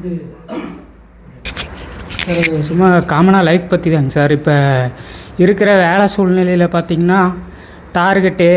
இது. சார் இது சும்மா காமனாக லைஃப் பற்றி தாங்க சார். இப்போ இருக்கிற வேலை சூழ்நிலையில் பார்த்தீங்கன்னா டார்கெட்டு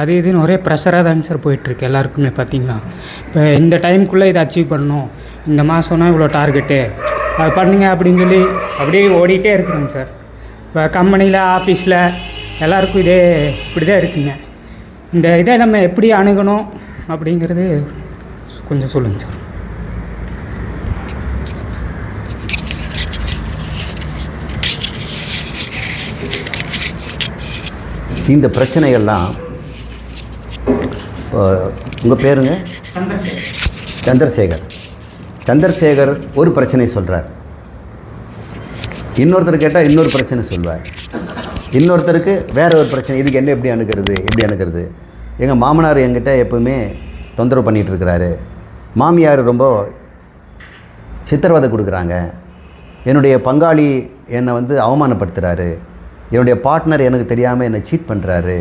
அது இதுன்னு ஒரே ப்ரெஷராக தாங்க சார் போயிட்டுருக்கு எல்லாருக்குமே பார்த்தீங்கன்னா இப்போ இந்த டைமுக்குள்ளே இதை அச்சீவ் பண்ணணும். இந்த மாதம்னா இவ்வளோ டார்கெட்டு அது பண்ணுங்க அப்படின்னு சொல்லி அப்படியே ஓடிட்டே இருக்கிறோங்க சார். இப்போ கம்பெனியில் ஆஃபீஸில் எல்லாருக்கும் இதே இப்படி தான் இருக்குங்க. இந்த இதை நம்ம எப்படி அணுகணும் அப்படிங்கிறது கொஞ்சம் சொல்லுங்கள் சார். இந்த பிரச்சனைகள்லாம் உங்கள் பேருங்க? சந்திரசேகர். சந்திரசேகர் ஒரு பிரச்சனை சொல்கிறார் இன்னொருத்தர் கேட்டால் இன்னொரு பிரச்சனை சொல்வார். இன்னொருத்தருக்கு வேற ஒரு பிரச்சனை இதுக்கு என்ன எப்படி அணுகிறது எப்படி அணுகிறது? எங்கள் மாமனார் என்கிட்ட எப்பவுமே தொந்தரவு பண்ணிகிட்டு இருக்கிறாரு. மாமியார் ரொம்ப சித்திரவதை கொடுக்குறாங்க. என்னுடைய பங்காளி என்னை வந்து அவமானப்படுத்துகிறாரு என்னுடைய பார்ட்னர் எனக்கு தெரியாமல் என்னை சீட் பண்ணுறாரு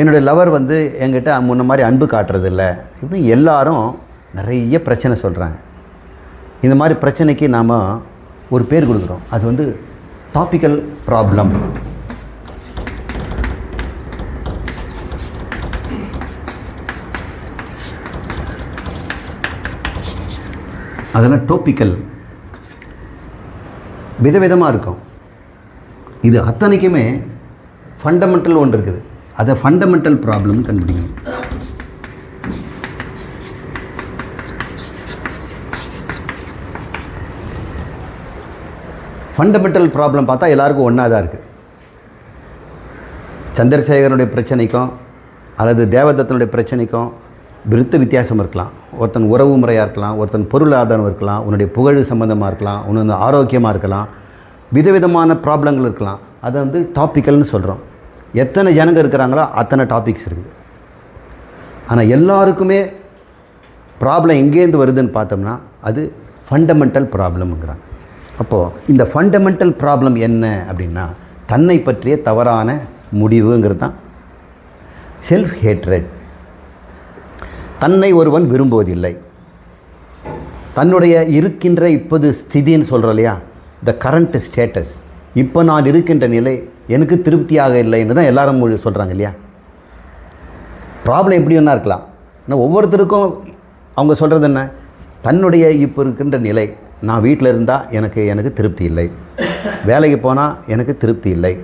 என்னுடைய லவர் வந்து என்கிட்ட முன்ன மாதிரி அன்பு காட்டுறதில்ல. இப்படி எல்லாரும் நிறைய பிரச்சனை சொல்கிறாங்க இந்த மாதிரி பிரச்சனைக்கு நாம் ஒரு பேர் கொடுக்குறோம். அது வந்து டாப்பிக்கல் ப்ராப்ளம் அதெல்லாம் டோப்பிக்கல் விதவிதமாக இருக்கும். இது அத்தனைக்குமே ஃபண்டமெண்டல் ஒன்று இருக்குது. அதை ஃபண்டமெண்டல் ப்ராப்ளம் கண்டுபிடிக்கணும். ஃபண்டமெண்டல் ப்ராப்ளம் பார்த்தா எல்லாருக்கும் ஒன்றா தான் இருக்குது சந்திரசேகரனுடைய பிரச்சனைக்கும் அல்லது தேவதத்தனுடைய பிரச்சனைக்கும் விருத்த வித்தியாசம் இருக்கலாம். ஒருத்தன் உறவு முறையாக இருக்கலாம் ஒருத்தன் பொருளாதாரம் இருக்கலாம் உன்னுடைய புகழ் சம்மந்தமாக இருக்கலாம் உன்னொன்று ஆரோக்கியமாக இருக்கலாம் விதவிதமான ப்ராப்ளங்கள் இருக்கலாம். அதை வந்து டாப்பிக்கல்னு சொல்கிறோம் எத்தனை ஜனங்க இருக்கிறாங்களோ அத்தனை டாபிக்ஸ் இருக்குது ஆனால் எல்லாருக்குமே ப்ராப்ளம் எங்கேருந்து வருதுன்னு பார்த்தோம்னா அது ஃபண்டமெண்டல் ப்ராப்ளம்ங்கிறாங்க அப்போது இந்த ஃபண்டமெண்டல் ப்ராப்ளம் என்ன அப்படின்னா தன்னை பற்றிய தவறான முடிவுங்கிறது தான். செல்ஃப் ஹேட்ரட் தன்னை ஒருவன் விரும்புவதில்லை. தன்னுடைய இருக்கின்ற இப்போது ஸ்திதின்னு சொல்கிறோம் இல்லையா? த கரண்ட் ஸ்டேட்டஸ் இப்போ நான் இருக்கின்ற நிலை எனக்கு திருப்தியாக இல்லைன்னு தான் எல்லாரும் மொழி சொல்கிறாங்க இல்லையா? ப்ராப்ளம் எப்படி வேணா இருக்கலாம். ஆனால் ஒவ்வொருத்தருக்கும் அவங்க சொல்கிறது என்ன? தன்னுடைய இப்போ இருக்கின்ற நிலை நான் வீட்டில் இருந்தால் எனக்கு எனக்கு திருப்தி இல்லை. வேலைக்கு போனால் எனக்கு திருப்தி இல்லை.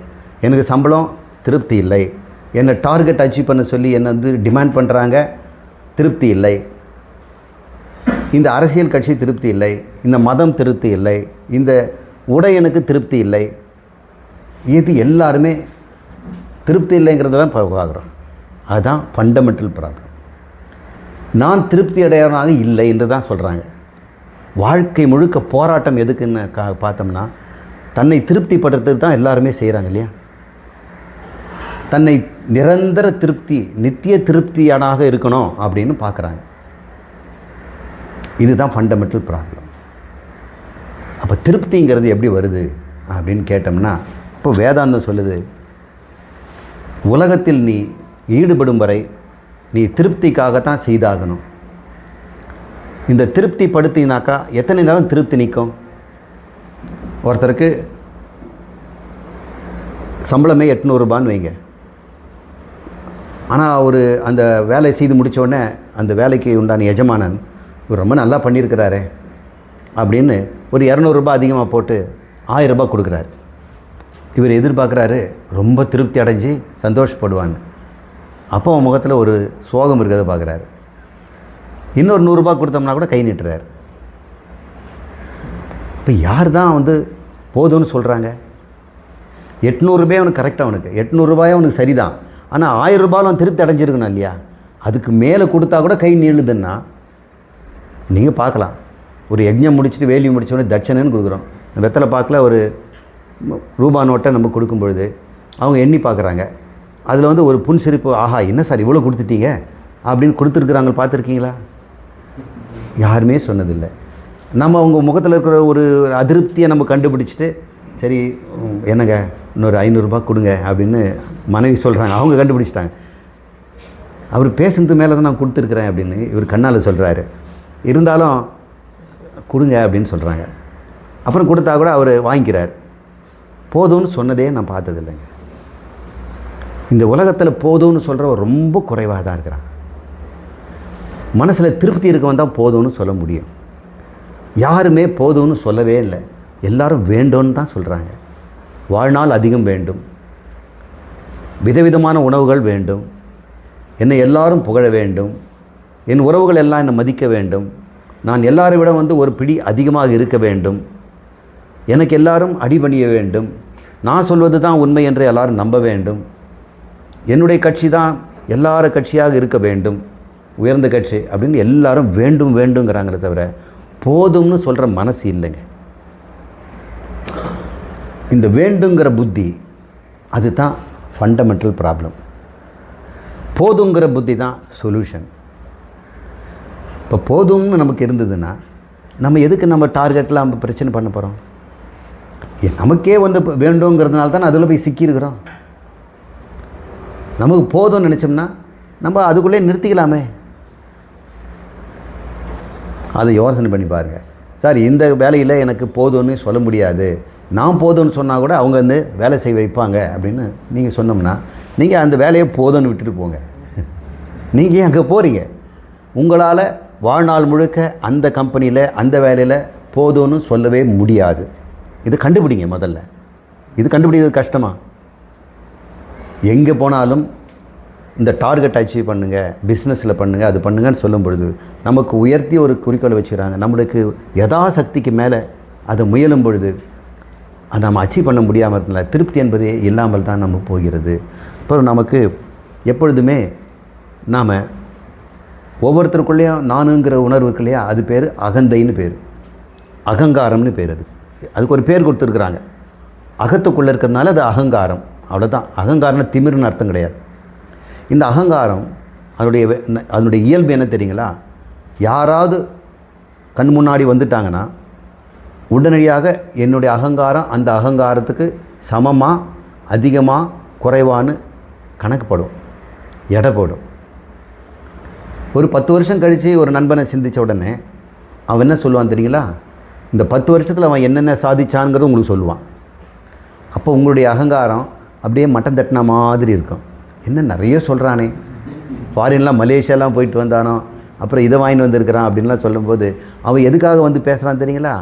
எனக்கு சம்பளம் திருப்தி இல்லை. என்னை டார்கெட் அச்சீவ் பண்ண சொல்லி என்னை வந்து டிமாண்ட் பண்ணுறாங்க திருப்தி இல்லை. இந்த அரசியல் கட்சி திருப்தி இல்லை. இந்த மதம் திருப்தி இல்லை. இந்த உடை எனக்கு திருப்தி இல்லை. இது எல்லாருமே திருப்தி இல்லைங்கிறத தான் பார்க்குறோம். அதுதான் ஃபண்டமெண்டல் ப்ராப்ளம் நான் திருப்தி அடையாளனாக இல்லை என்று தான் சொல்கிறாங்க வாழ்க்கை முழுக்க போராட்டம் எதுக்குன்னு கா பார்த்தோம்னா தன்னை திருப்திப்படுறதுக்கு தான் எல்லாருமே செய்கிறாங்க இல்லையா? தன்னை நிரந்தர திருப்தி நித்திய திருப்தியானாக இருக்கணும் அப்படின்னு பார்க்குறாங்க. இதுதான் ஃபண்டமெண்டல் ப்ராப்ளம் அப்போ திருப்திங்கிறது எப்படி வருது அப்படின்னு கேட்டோம்னா இப்போ வேதாந்தம் சொல்லுது உலகத்தில் நீ ஈடுபடும் வரை நீ திருப்திக்காகத்தான் செய்தாகணும். இந்த திருப்தி படுத்தினாக்கா எத்தனை நேரம் திருப்தி நிற்கும்? ஒருத்தருக்கு சம்பளமே எட்நூறுபான்னு வைங்க. ஆனால் அவர் அந்த வேலை செய்து முடிச்ச உடனே அந்த வேலைக்கு உண்டான எஜமானன் இவர் ரொம்ப நல்லா பண்ணியிருக்கிறாரே அப்படின்னு ஒரு இரநூறுபா அதிகமாக போட்டு ஆயிரம் ரூபாய் கொடுக்குறாரு. இவர் எதிர்பார்க்குறாரு ரொம்ப திருப்தி அடைஞ்சு சந்தோஷப்படுவான்னு அப்போ அவன் முகத்தில் ஒரு சோகம் இருக்கிறத பார்க்குறாரு. இன்னொரு நூறுரூபா கொடுத்தோம்னா கூட கை நீட்டுறாரு. இப்போ யார் தான் வந்து போதும்னு சொல்கிறாங்க எட்நூறுபாய் அவனுக்கு கரெக்டாக அவனுக்கு. எட்நூறுபாய் அவனுக்கு சரிதான். ஆனால் ஆயிரம் ரூபாயில் திருப்தி அடைஞ்சிருக்கணும் இல்லையா? அதுக்கு மேலே கொடுத்தா கூட கை நீளுதுன்னா நீங்கள் பார்க்கலாம். ஒரு யஜ்ஞம் முடிச்சுட்டு வேலி முடிச்ச உடனே தட்சணைன்னு கொடுக்குறோம். வெத்தலை பார்க்கல ஒரு ரூபா நோட்டை நம்ம கொடுக்கும் பொழுது அவங்க எண்ணி பார்க்குறாங்க. அதில் வந்து ஒரு புன்சிரிப்பு ஆஹா என்ன சார் இவ்வளோ கொடுத்துட்டீங்க? அப்படின்னு கொடுத்துருக்குறாங்க பார்த்துருக்கீங்களா? யாருமே சொன்னதில்லை. நம்ம அவங்க முகத்தில் இருக்கிற ஒரு அதிருப்தியை நம்ம கண்டுபிடிச்சிட்டு சரி என்னங்க? இன்னொரு ஐநூறுரூபா கொடுங்க அப்படின்னு மனைவி சொல்கிறாங்க அவங்க கண்டுபிடிச்சிட்டாங்க. அவர் பேசுனது மேலே தான் நான் கொடுத்துருக்குறேன் அப்படின்னு இவர் கண்ணால் சொல்கிறாரு இருந்தாலும் கொடுங்க அப்படின்னு சொல்கிறாங்க அப்புறம் கொடுத்தா கூட அவர் வாங்கிக்கிறார். போதும்னு சொன்னதே நான் பார்த்ததில்லைங்க. இந்த உலகத்தில் போதும்னு சொல்கிறவன் ரொம்ப குறைவாக தான் இருக்கிறான். மனசில் திருப்தி இருக்கவன் தான் போதும்னு சொல்ல முடியும். யாருமே போதும்னு சொல்லவே இல்லை. எல்லாரும் வேண்டும்னு தான் சொல்கிறாங்க வாழ்நாள் அதிகம் வேண்டும். விதவிதமான உணவுகள் வேண்டும். என்னை எல்லாரும் புகழ வேண்டும். என் உறவுகள் எல்லாம் என்னை மதிக்க வேண்டும். நான் எல்லாரை விட வந்து ஒரு பிடி அதிகமாக இருக்க வேண்டும். எனக்கு எல்லாரும் அடிபணிய வேண்டும். நான் சொல்வது தான் உண்மை என்று எல்லாரும் நம்ப வேண்டும். என்னுடைய கட்சி தான் எல்லார கட்சியாக இருக்க வேண்டும். உயர்ந்த கட்சி அப்படின்னு எல்லாரும் வேண்டும் வேண்டுங்கிறாங்களே தவிர போதும்னு சொல்கிற மனசு இல்லைங்க. இந்த வேண்டுங்கிற புத்தி அதுதான் ஃபண்டமெண்டல் ப்ராப்ளம் போதுங்கிற புத்தி தான் சொல்யூஷன் இப்போ போதும்னு நமக்கு இருந்ததுன்னா நம்ம எதுக்கு நம்ம டார்கெட்டில் நம்ம பிரச்சனை பண்ண போகிறோம் நமக்கே வந்து வேண்டுங்கிறதுனால தான் அதில் போய் சிக்கியிருக்கிறோம். நமக்கு போதும்னு நினச்சோம்னா நம்ம அதுக்குள்ளே நிறுத்திக்கலாமே. அதை யோசனை பண்ணி பாருங்கள் சார் இந்த வேலையில் எனக்கு போதும்னு சொல்ல முடியாது. நான் போதும்னு சொன்னால் கூட அவங்க வந்து வேலை செய்ய வைப்பாங்க அப்படின்னு நீங்கள் சொன்னோம்னா நீங்கள் அந்த வேலையை போதும்னு விட்டுட்டு போங்க. நீங்கள் ஏன் அங்கே போகிறீங்க உங்களால் வாழ்நாள் முழுக்க அந்த கம்பெனியில் அந்த வேலையில் போதும்னு சொல்லவே முடியாது. இது கண்டுபிடிங்க முதல்ல. இது கண்டுபிடிக்கிறது கஷ்டமாக எங்கே போனாலும் இந்த டார்கெட் அச்சீவ் பண்ணுங்கள் பிஸ்னஸில் பண்ணுங்கள் அது பண்ணுங்கன்னு சொல்லும் பொழுது நமக்கு உயர்த்தி ஒரு குறிக்கோளை வச்சுக்கிறாங்க. நம்மளுக்கு யதாசக்திக்கு மேலே அதை முயலும் பொழுது அதை நம்ம அச்சீவ் பண்ண முடியாமல் இருக்கல திருப்தி என்பதே இல்லாமல் தான் நம்ம போகிறது. அப்புறம் நமக்கு எப்பொழுதுமே நாம் ஒவ்வொருத்தருக்குள்ளேயும் நானுங்கிற உணர்வு இருக்கு இல்லையா? அது பேர் அகந்தைன்னு பேர். அகங்காரம்னு பேர் அது. அதுக்கு ஒரு பேர் கொடுத்துருக்குறாங்க. அகத்துக்குள்ளே இருக்கிறதுனால அது அகங்காரம். அவ்வளோதான் அகங்காரம்னா திமிருன்னு அர்த்தம் கிடையாது. இந்த அகங்காரம் அதனுடைய அதனுடைய இயல்பு என்ன தெரியுங்களா? யாராவது கண் முன்னாடி வந்துட்டாங்கன்னா உடனடியாக என்னுடைய அகங்காரம் அந்த அகங்காரத்துக்கு சமமாக அதிகமாக குறைவான்னு கணக்குப்படும் எடை போடும் ஒரு பத்து வருஷம் கழித்து ஒரு நண்பனை சிந்தித்த உடனே அவன் என்ன சொல்லுவான் தெரியுங்களா? இந்த பத்து வருஷத்தில் அவன் என்னென்ன சாதிச்சான்ங்கிறது உங்களுக்கு சொல்லுவான். அப்போ உங்களுடைய அகங்காரம் அப்படியே மட்டம் தட்டின மாதிரி இருக்கும். என்ன நிறைய சொல்கிறானே ஃபாரின்லாம் மலேசியாலாம் போயிட்டு வந்தானோ அப்புறம் இதை வாங்கிட்டு வந்திருக்கிறான் அப்படின்லாம் சொல்லும்போது அவன் எதுக்காக வந்து பேசுகிறான் தெரியுங்களா?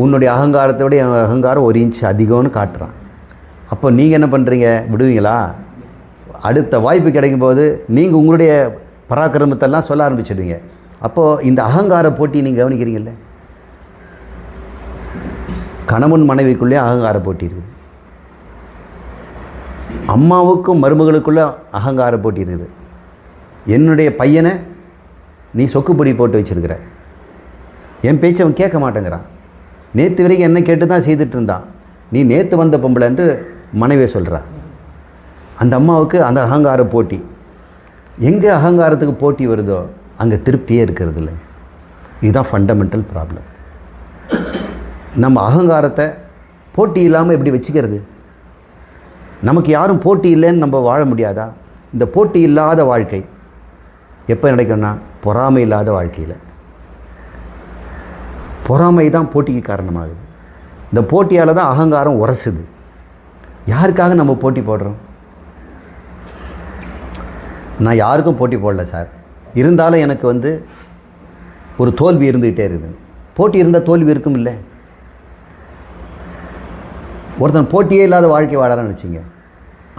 உன்னுடைய அகங்காரத்தை விட என் அகங்காரம் ஒரு இன்ச் அதிகம்னு காட்டுறான். அப்போ நீங்கள் என்ன பண்ணுறீங்க விடுவீங்களா? அடுத்த வாய்ப்பு கிடைக்கும் போது நீங்கள் உங்களுடைய பராக்கிரமத்தெல்லாம் சொல்ல ஆரம்பிச்சிடுவீங்க. அப்போது இந்த அகங்கார போட்டி நீங்கள் கவனிக்கிறீங்கல்ல? கணவன் மனைவிக்குள்ளே அகங்கார போட்டி இருக்குது. அம்மாவுக்கும் மருமகளுக்குள்ள அகங்கார போட்டி இருக்குது. என்னுடைய பையனை நீ சொக்குப்பொடி போட்டு வச்சிருக்கிற. என் பேச்சை அவன் கேட்க மாட்டேங்கிறான். நேற்று வரைக்கும் என்ன கேட்டு தான் செய்துட்டு இருந்தான். நீ நேற்று வந்த பொம்பளைன்ட்டு மனைவியை சொல்கிறா அந்த அம்மாவுக்கு அந்த அகங்கார போட்டி. எங்கே அகங்காரத்துக்கு போட்டி வருதோ அங்கே திருப்தியே இருக்கிறது இல்லை. இதுதான் ஃபண்டமெண்டல் ப்ராப்ளம் நம்ம அகங்காரத்தை போட்டி இல்லாமல் எப்படி வச்சுக்கிறது? நமக்கு யாரும் போட்டி இல்லைன்னு நம்ம வாழ முடியாதா? இந்த போட்டி இல்லாத வாழ்க்கை எப்போ நடக்கும்னா பொறாமை இல்லாத வாழ்க்கையில். பொறாமை தான் போட்டிக்கு காரணமாகுது. இந்த போட்டியால் தான் அகங்காரம் உரசுது. யாருக்காக நம்ம போட்டி போடுறோம்? நான் யாருக்கும் போட்டி போடல சார். இருந்தாலும் எனக்கு வந்து ஒரு தோல்வி இருந்துக்கிட்டே இருக்குது. போட்டி இருந்தால் தோல்வி இருக்கும் இல்லை? ஒருத்தன் போட்டியே இல்லாத வாழ்க்கை வாழறான்னு வச்சுங்க.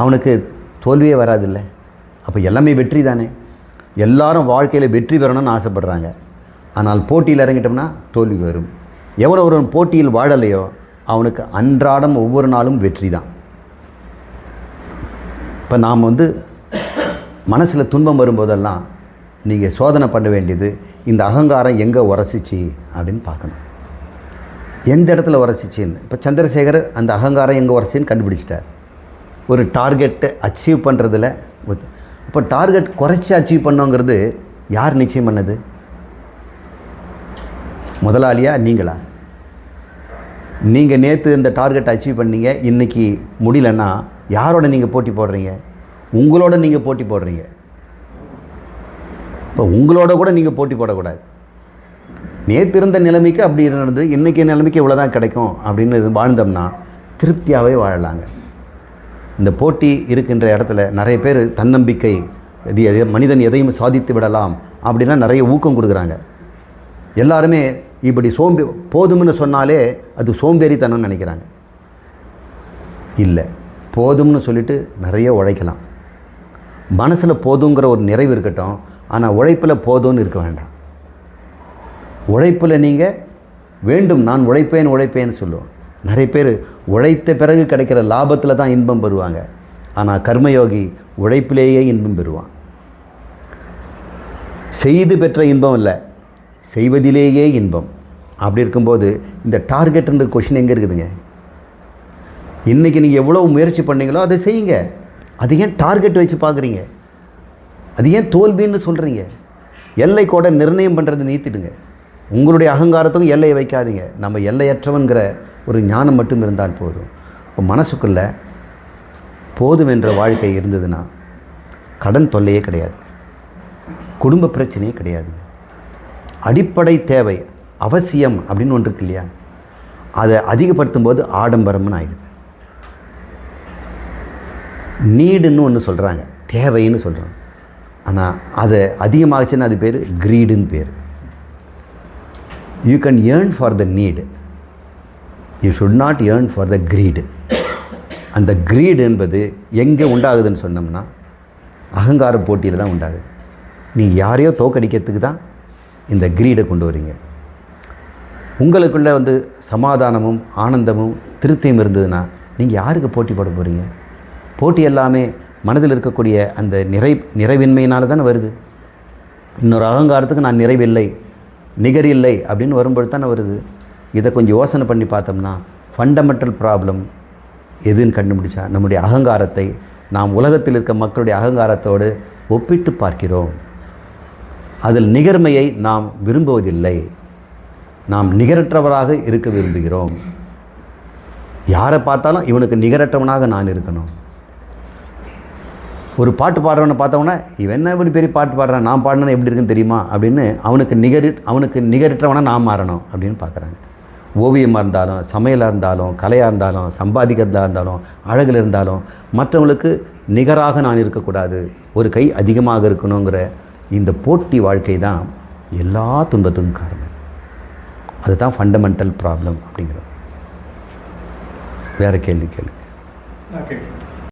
அவனுக்கு தோல்வியே வராதில்ல அப்போ எல்லாமே வெற்றி தானே? எல்லாரும் வாழ்க்கையில் வெற்றி பெறணும்னு ஆசைப்பட்றாங்க. ஆனால் போட்டியில் இறங்கிட்டோம்னா தோல்வி வரும். எவனோ ஒருவன் போட்டியில் வாழலையோ அவனுக்கு அன்றாடம் ஒவ்வொரு நாளும் வெற்றி தான். இப்போ நாம் வந்து மனசில் துன்பம் வரும்போதெல்லாம் நீங்கள் சோதனை பண்ண வேண்டியது இந்த அகங்காரம் எங்கே உரசிச்சு அப்படின்னு பார்க்கணும். எந்த இடத்துல உரசிச்சின்னு? இப்போ சந்திரசேகர் அந்த அகங்காரம் எங்கே உரசின்னு கண்டுபிடிச்சிட்டார். ஒரு டார்கெட்டை அச்சீவ் பண்ணுறதுல இப்போ டார்கெட் குறைச்சி அச்சீவ் பண்ணோங்கிறது யார் நிச்சயம் பண்ணது? முதலாளியா நீங்களா? நீங்கள் நேற்று இந்த டார்கெட் அச்சீவ் பண்ணீங்க இன்றைக்கி முடியலன்னா யாரோட நீங்கள் போட்டி போடுறீங்க? உங்களோட நீங்கள் போட்டி போடுறீங்க. இப்போ உங்களோட கூட நீங்கள் போட்டி போடக்கூடாது. நேற்று இருந்த நிலைமைக்கு அப்படி இருந்தது இன்றைக்கி நிலைமைக்கு இவ்வளோ தான் கிடைக்கும் அப்படின்னு வாழ்ந்தோம்னா திருப்தியாகவே வாழலாங்க. இந்த போட்டி இருக்கின்ற இடத்துல நிறைய பேர் தன்னம்பிக்கை இது மனிதன் எதையும் சாதித்து விடலாம் அப்படின்னா நிறைய ஊக்கம் கொடுக்குறாங்க. எல்லாருமே இப்படி சோம்பி போதும்னு சொன்னாலே அது சோம்பேறித்தனம்னு நினைக்கிறாங்க. இல்லை போதும்னு சொல்லிட்டு நிறைய உழைக்கலாம். மனசில் போதுங்கிற ஒரு நிறைவு இருக்கட்டும் ஆனால் உழைப்பில் போதும்னு இருக்க வேண்டாம். உழைப்பில் நீங்கள் வேண்டும் நான் உழைப்பேன் உழைப்பேன்னு சொல்லுவோம். நிறைய பேர் உழைத்த பிறகு கிடைக்கிற லாபத்தில் தான் இன்பம் பெறுவாங்க. ஆனால் கர்மயோகி உழைப்பிலேயே இன்பம் பெறுவான். செய்து பெற்ற இன்பம் இல்லை. செய்வதிலேயே இன்பம். அப்படி இருக்கும்போது இந்த டார்கெட்ன்ற கொஷின் எங்கே இருக்குதுங்க? இன்றைக்கி நீங்கள் எவ்வளோ முயற்சி பண்ணீங்களோ அதை செய்யுங்க. அது ஏன் டார்கெட் வச்சு பார்க்குறீங்க? அது ஏன் தோல்வின்னு சொல்கிறீங்க எல்லை கூட நிர்ணயம் பண்ணுறது நீத்திடுங்க. உங்களுடைய அகங்காரத்துக்கும் எல்லையை வைக்காதீங்க. நம்ம எல்லையற்றவன்கிற ஒரு ஞானம் மட்டும் இருந்தால் போதும். இப்போ மனசுக்குள்ளே போதும் என்ற வாழ்க்கை இருந்ததுன்னா கடன் தொல்லையே கிடையாது. குடும்ப பிரச்சனையே கிடையாது அடிப்படை தேவை அவசியம் அப்படின்னு ஒன்று இருக்கு இல்லையா? அதை அதிகப்படுத்தும் போது ஆடம்பரம்னு ஆகிடுது நீடுன்னு ஒன்று சொல்கிறாங்க தேவைன்னு சொல்கிறாங்க ஆனால் அதை அதிகமாகச்சுன்னா அது பேர் க்ரீடுன்னு பேர். You can earn for the need you should not earn for the greed அந்த க்ரீடு என்பது எங்கே உண்டாகுதுன்னு சொன்னோம்னா அகங்கார போட்டியில் தான் உண்டாகுது. நீங்கள் யாரையோ தோக்கடிக்கிறதுக்கு தான் இந்த க்ரீடை கொண்டு வரீங்க. உங்களுக்குள்ளே வந்து சமாதானமும் ஆனந்தமும் திருப்தியும் இருந்ததுன்னா நீங்கள் யாருக்கு போட்டி போட போகிறீங்க போட்டி எல்லாமே மனதில் இருக்கக்கூடிய அந்த நிறை நிறைவின்மையினால் தானே வருது. இன்னொரு அகங்காரத்துக்கு நான் நிறைவில்லை நிகர் இல்லை அப்படின்னு வரும்பொழுது தானே வருது. இதை கொஞ்சம் யோசனை பண்ணி பார்த்தோம்னா ஃபண்டமெண்டல் ப்ராப்ளம் எதுன்னு கண்டுபிடிச்சா நம்முடைய அகங்காரத்தை நாம் உலகத்தில் இருக்க மக்களுடைய அகங்காரத்தோடு ஒப்பிட்டு பார்க்கிறோம். அதில் நிகர்மையை நாம் விரும்புவதில்லை. நாம் நிகரற்றவராக இருக்க விரும்புகிறோம். யாரை பார்த்தாலும் இவனுக்கு நிகரற்றவனாக நான் இருக்கணும். ஒரு பாட்டு பாடுறவனை பார்த்தவொன்னே இவன் என்ன இப்படி பெரிய பாட்டு பாடுறான் நான் பாடினா எப்படி இருக்குன்னு தெரியுமா? அப்படின்னு அவனுக்கு நிகரி அவனுக்கு நிகரற்றவனாக நான் மாறணும் அப்படின்னு பார்க்குறாங்க. ஓவியமாக இருந்தாலும் சமையலாக இருந்தாலும் கலையாக இருந்தாலும் சம்பாதிக்கிறதா இருந்தாலும் அழகில் இருந்தாலும் மற்றவங்களுக்கு நிகராக நான் இருக்கக்கூடாது. ஒரு கை அதிகமாக இருக்கணுங்கிற இந்த போட்டி வாழ்க்கை தான் எல்லா துன்பத்துக்கும் காரணம். அதுதான் ஃபண்டமெண்டல் ப்ராப்ளம் அப்படிங்கிறது. வேறு கேள்வி கேள்வி